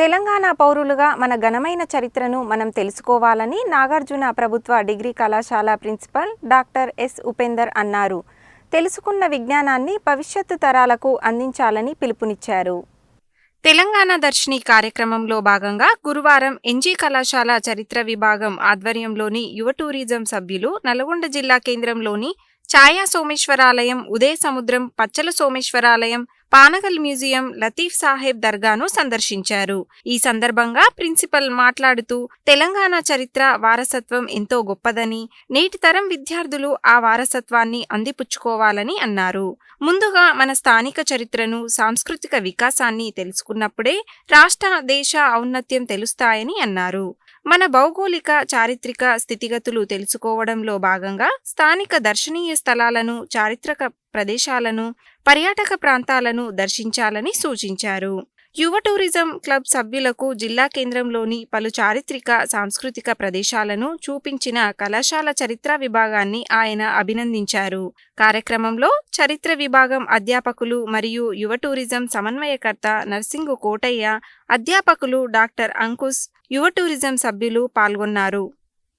తెలంగాణ పౌరులుగా మన ఘనమైన చరిత్రను మనం తెలుసుకోవాలని నాగార్జున ప్రభుత్వ డిగ్రీ కళాశాల ప్రిన్సిపల్ డాక్టర్ ఎస్ ఉపేందర్ అన్నారు. తెలుసుకున్న విజ్ఞానాన్ని భవిష్యత్తు తరాలకు అందించాలని పిలుపునిచ్చారు. తెలంగాణ దర్శిని కార్యక్రమంలో భాగంగా గురువారం ఎన్జీ కళాశాల చరిత్ర విభాగం ఆధ్వర్యంలోని యువ టూరిజం సభ్యులు నల్గొండ జిల్లా కేంద్రంలోని ఛాయా సోమేశ్వరాలయం ఉదయ సముద్రం పచ్చల సోమేశ్వరాలయం పానగల్ మ్యూజియం లతీఫ్ సాహెబ్ దర్గాను సందర్శించారు. ఈ సందర్భంగా ప్రిన్సిపల్ మాట్లాడుతూ తెలంగాణ చరిత్ర వారసత్వం ఎంతో గొప్పదని నేటి తరం విద్యార్థులు ఆ వారసత్వాన్ని అందిపుచ్చుకోవాలని అన్నారు. ముందుగా మన స్థానిక చరిత్రను సాంస్కృతిక వికాసాన్ని తెలుసుకున్నప్పుడే రాష్ట్ర దేశ ఔన్నత్యం తెలుస్తాయని అన్నారు. మన భౌగోళిక చారిత్రక స్థితిగతులు తెలుసుకోవడంలో భాగంగా స్థానిక దర్శనీయ స్థలాలను చారిత్రక ప్రదేశాలను పర్యాటక ప్రాంతాలను దర్శించాలని సూచించారు. యువ టూరిజం క్లబ్ సభ్యులకు జిల్లా కేంద్రంలోని పలు చారిత్రక సాంస్కృతిక ప్రదేశాలను చూపించిన కళాశాల చరిత్ర విభాగాన్ని ఆయన అభినందించారు. కార్యక్రమంలో చరిత్ర విభాగం అధ్యాపకులు మరియు యువ టూరిజం సమన్వయకర్త నర్సింగు కోటయ్య అధ్యాపకులు డాక్టర్ అంకుష్ యువ టూరిజం సభ్యులు పాల్గొన్నారు.